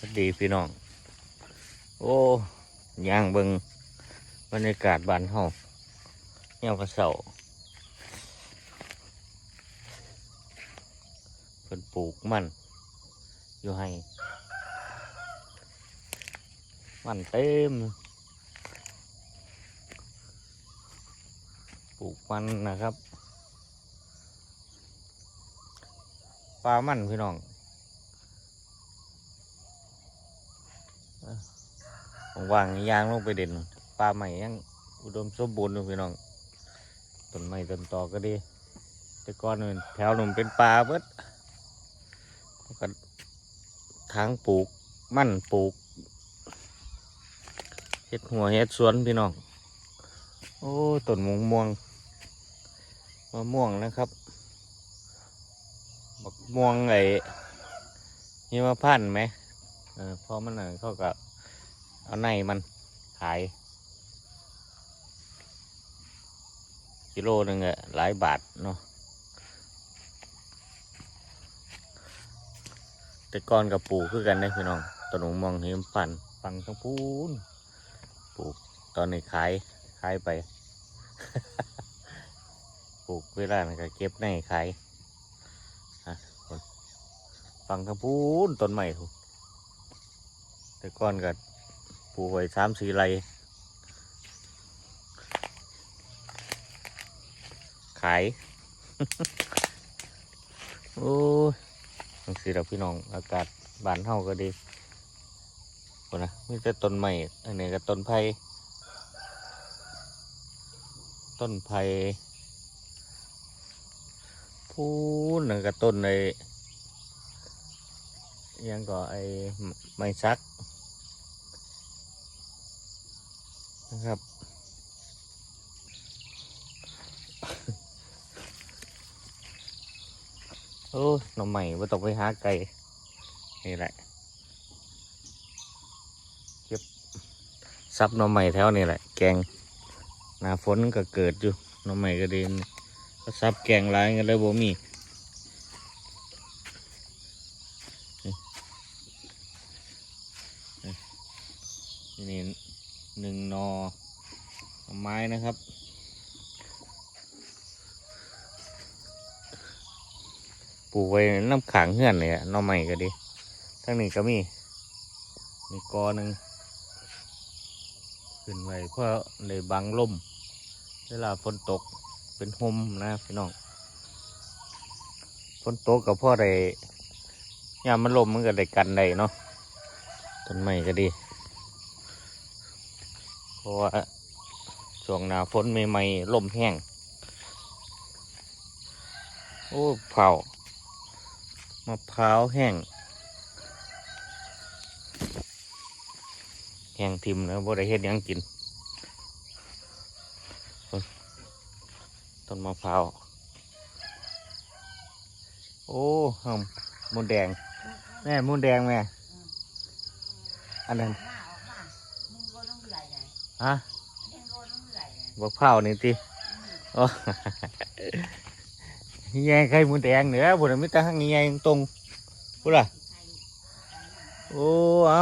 สวัสดีพี่น้อง โอ้ย่างเบิงบรรยากาศบ้านเฮาเงี้ยวกระเสาเพิ่นปลูกมัน อยู่ให้ มันเต็ม ปลูกมันนะครับ ปลามันพี่น้อง ว่างๆยางลงไปเด่นปลาใหม่ยังอุดมสมบูรณ์อยู่พี่น้องต้นไม้ต้นตอก็ดี แต่ก่อนแถวหนุ่นเป็นปลาเบิดก็ทางปลูกมั่นปลูกเฮ็ดหัวเฮ็ดสวนพี่น้อง โอ้ต้นมงม่วงมะม่วงนะครับบักม่วงไอ้นี่มาพันธุ์ไหมเออพราะมันน่ะเขากับ เอาในมันขาย กิโลหนึ่งอะหลายบาทเนาะแต่ก่อนกับปลูกคือกันได้พี่น้องต้นหงมองเห็นฟันฟังทั้งพูนปลูกตอนนี้ขายขายไปปลูกเวลานั้นก็เก็บในขายฟังทั้งพูนต้นใหม่ถูกแต่ก่อนก็ป ลูกไว้สามสี่ไรขาย โอ้ยจังสิเราพี่น้อง อากาศบ้านเฮาก็ดีคนนะมีแต่ต้นไม้อันนี้ก็ต้นไผ่ต้นไผ่พูนนั่นก็ต้นในยังก็ไอ้ไม้ซัก นะครับ โอ้หน่อใหม่ว่าต้องไปหาไก่นี่แหละเก็บซับหน่อใหม่แถวนี่แหละ แกงหน้าฝนก็เกิดอยู่หน่อใหม่ก็ดีก็ซับแกงหลายกันเลยบ่มีนี่ หนึ่งนอไม้นะครับ ปลูกไว้น้ำขังเหือนเลยอะนอใหม่ก็ดี ทั้งนี้ก็มี มีกอหนึ่งขึ้นไว้เพื่อเลยบังลมเวลาฝนตกเป็นห่มนะพี่น้องฝนตกกับพ่อได้ยามมันลมมันก็ได้กันได้เนาะต้นไม้ก็ดี ราะว่าช่วงหน้าฝนใหม่ๆลมแห้ง โอ้เผามะพร้าวแห้ง แห้งทิมนะบ่ได้เฮ็ดยังกิน ต้นมะพร้าว โอ้หอมมดแดง แม่มดแดงแม่ อันนั้น ฮะบักเผาวนี่ติโอ้แย่ไข่มดแดงเหนือบุญมิตรหังแย่ตรงพูดล่ะโอ้เอา